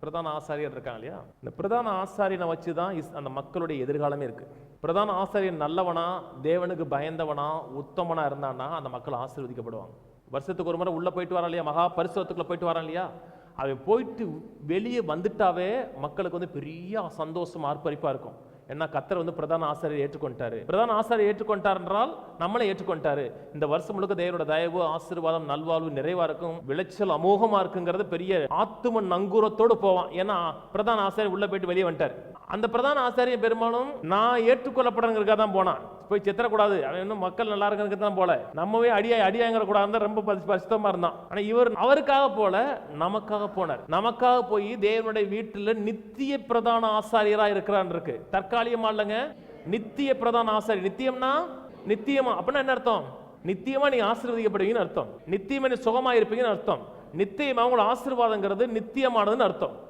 பிரதான ஆசாரியர் இருக்காங்க இல்லையா? இந்த பிரதான ஆசாரியனை வச்சு தான் இஸ்- அந்த மக்களுடைய எதிர்காலமே இருக்கு. பிரதான ஆசாரியன் நல்லவனா தேவனுக்கு பயந்தவனா உத்தமனா இருந்தான்னா அந்த மக்கள் ஆசீர்வதிக்கப்படுவாங்க. வருஷத்துக்கு ஒரு முறை உள்ளே போயிட்டு வரான் இல்லையா? மகா பரிசுரத்துக்குள்ள போயிட்டு வரான் இல்லையா? அவன் போயிட்டு வெளியே வந்துட்டாவே மக்களுக்கு வந்து பெரிய சந்தோஷம் ஆர்ப்பரிப்பா இருக்கும். ஏன்னா கத்தர் வந்து பிரதான ஆசாரியை ஏற்றுக்கொண்டாரு. பிரதான ஆசாரியை ஏற்றுக்கொண்டார் என்றால் நம்மளை ஏற்றுக்கொண்டாரு. இந்த வருஷம் முழுக்க தேவனோட தயவு ஆசீர்வாதம் நல்வாழ்வு நிறைவா இருக்கும். விளைச்சல் அமோகமா இருக்குங்கிறது பெரிய ஆத்தும நங்கூரத்தோடு போவான். ஏன்னா பிரதான ஆசாரியர் உள்ள போயிட்டு வெளியே வந்துட்டார். அந்த பிரதான ஆசாரியை பெரும்பாலும் நான் ஏற்றுக்கொள்ளப்படுறதுக்காக தான் போனான். போய் சித்தரக்கூடாது அவன் இன்னும் மக்கள் நல்லா இருக்கிறதுக்கு தான் போல. நம்மவே அடியாய் அடியாங்கிற கூடாது ரொம்ப பரிசுத்தமாக இருந்தான். ஆனால் இவர் அவருக்காக போல நமக்காக போனார். நமக்காக போய் தேவனுடைய வீட்டில் நித்திய பிரதான ஆசாரியராக இருக்கிறான் இருக்கு. தற்காலிகமா இல்லைங்க. நித்திய பிரதான ஆசாரி. நித்தியம்னா நித்தியமா. அப்படின்னா என்ன அர்த்தம்? நித்தியமா நீங்க ஆசீர்வதிக்கப்படுவீங்கன்னு அர்த்தம். நித்தியமா நீ சுகமா இருப்பீங்கன்னு அர்த்தம். நித்தியமா உங்களோட ஆசீர்வாதங்கிறது நித்தியமானதுன்னு அர்த்தம்.